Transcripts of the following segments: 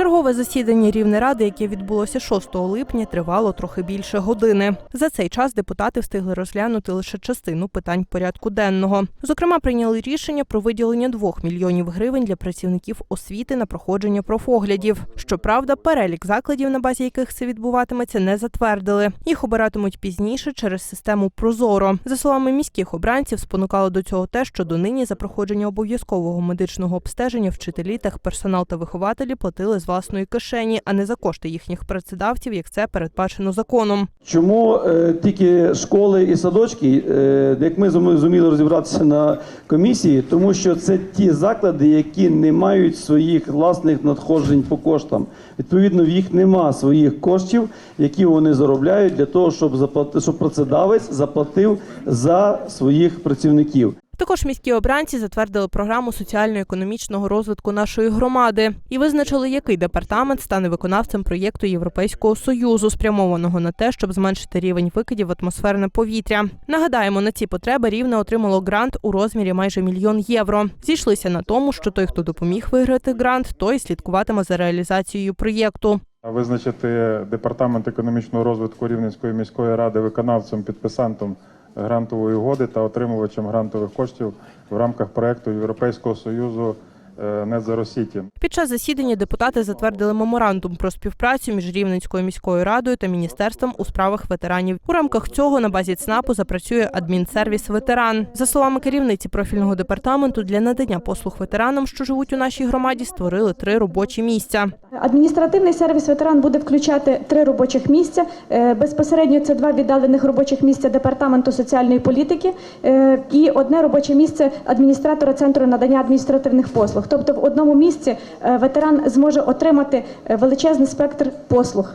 Чергове засідання Рівнеради, яке відбулося 6 липня, тривало трохи більше години. За цей час депутати встигли розглянути лише частину питань порядку денного. Зокрема, прийняли рішення про виділення 2 мільйонів гривень для працівників освіти на проходження профоглядів. Щоправда, перелік закладів, на базі яких це відбуватиметься, не затвердили. Їх обиратимуть пізніше через систему Прозоро. За словами міських обранців, спонукало до цього те, що донині за проходження обов'язкового медичного обстеження вчителі, техперсонал та вихователі платили з власної кишені, а не за кошти їхніх працедавців, як це передбачено законом. Чому е, тільки школи і садочки, е, як ми зуміли розібратися на комісії, тому що це ті заклади, які не мають своїх власних надходжень по коштам. Відповідно, в їх нема своїх коштів, які вони заробляють для того, щоб заплати, щоб працедавець заплатив за своїх працівників. Також міські обранці затвердили програму соціально-економічного розвитку нашої громади і визначили, який департамент стане виконавцем проєкту Європейського союзу, спрямованого на те, щоб зменшити рівень викидів в атмосферне повітря. Нагадаємо, на ці потреби рівне отримало грант у розмірі майже мільйон євро. Зійшлися на тому, що той, хто допоміг виграти грант, той слідкуватиме за реалізацією проєкту. Визначити департамент економічного розвитку Рівненської міської ради виконавцем підписантом грантової угоди та отримувачем грантових коштів в рамках проекту Європейського союзу е, Net Zero City. Під час засідання депутати затвердили меморандум про співпрацю між Рівненською міською радою та міністерством у справах ветеранів. У рамках цього на базі ЦНАПу запрацює адмінсервіс ветеран. За словами керівниці профільного департаменту, для надання послуг ветеранам, що живуть у нашій громаді, створили три робочі місця. Адміністративний сервіс ветеран буде включати три робочих місця. Е, Безпосередньо це два віддалених робочих місця департаменту соціальної політики е, і одне робоче місце адміністратора центру надання адміністративних послуг. Тобто в одному місці е, ветеран зможе отримати е, величезний спектр послуг,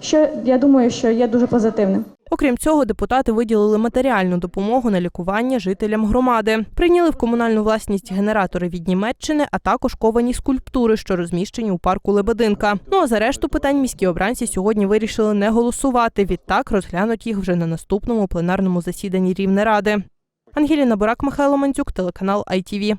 що я думаю, що є дуже позитивним. Окрім цього, депутати виділили матеріальну допомогу на лікування жителям громади. Прийняли в комунальну власність генератори від Німеччини, а також ковані скульптури, що розміщені у парку Лебединка. Ну а за решту питань міські обранці сьогодні вирішили не голосувати. Відтак розглянуть їх вже на наступному пленарному засіданні Рівнеради. Ангеліна Бурак, Михайло Мандзюк, телеканал ITV.